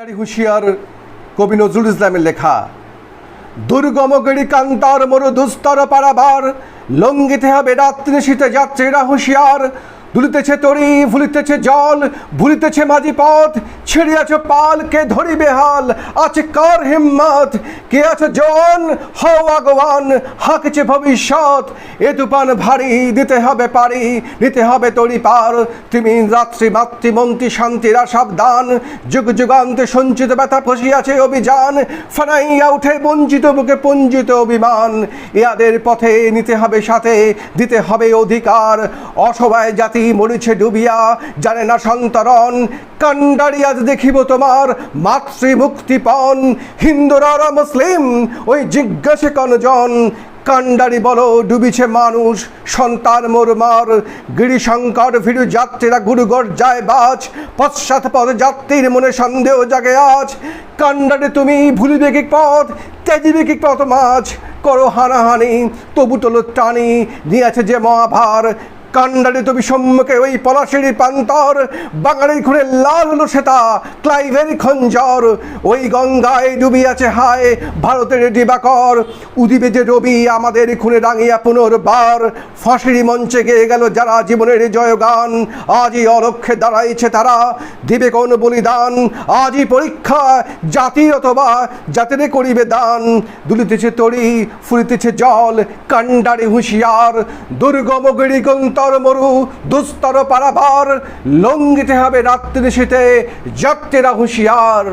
ডাক্তারি হুঁশিয়ার কবি নজরুল ইসলামের লেখা, দুর্গম গড়ি কান্তার মরু দুস্তর পারাবার লঙ্গিতে হবে রাত্রি শীতে যাচ্ছে যাত্রীরা হুঁশিয়ার। দুলিতেছে তরি ভুলিতেছে জল, ভুলিতেছে মাঝি পথ ছিড়িয়াছে পাল, কে ধরিবে হাল আছে কার হিম্মত? কে আছে জন হও আগবান হাঁকছে ভবিষ্যৎ। এ তুফান ভারী, দিতে হবে পারি, নিতে হবে তরি পার। তুমি রাত্রি মাতৃমন্ত্রী শান্তিরা সাবধান যুগ যুগান্তে সঞ্চিত ব্যথা ফসিয়াছে অভিযান। ফানাইয়া উঠে বঞ্চিত বুকে পঞ্জিত অভিমান। ইয়াদের পথে নিতে হবে সাথে, দিতে হবে অধিকার। অসহায় জাতি মরিছে ডুবিয়া, জানে না সন্তরণ। কান্ডারি আজ দেখিব তোমার মাতৃ মুক্তিপণ হিন্দুরা মুসলিম, ওই জিজ্ঞাসে কনজন কান্ডারি বলো, ডুবিছে মানুষ, সন্তান মোরমার। গিরিশঙ্কর ভিড়ু যাত্রীরা গুরুগর যায় বাজ। পশ্চাৎ পথ যাত্রীর মনে সন্দেহ জাগে আজ। কান্ডারি তুমি ভুলিবে কি পথ, ত্যাজিবে কি পথ মাছ। করো হানাহানি, তবু তোলো টানি, নিয়েছে যে মহাভার। কান্ডারি তুমি সম্মুখে ওই পলাশির প্রান্তর, বাঙালির খুঁড়ে লাল হলো সেতা ক্লাইভের খঞ্জর। ওই গঙ্গায় ডুবিয়াছে হায় ভারতের দিবাকর। উদিবে যে রবি আমাদের খুনে রাঙিয়া পুনর্বার। ফাঁসির মঞ্চে গেয়ে গেল যারা জীবনের জয়গান। আজই অলক্ষ্যে দাঁড়াইছে তারা। দিবে কোন বলিদান? আজই পরীক্ষা, জাতি অথবা জাতিরে করিবে দান। দুলিতেছে তরি, ফুলিতেছে জল কান্ডারি হুঁশিয়ার। দুর্গম গিরিকন্তর মরু দুস্তর পারাভার লঙ্ঘিতে হবে রাত্রি শীতে যাত্রীরা হুঁশিয়ার।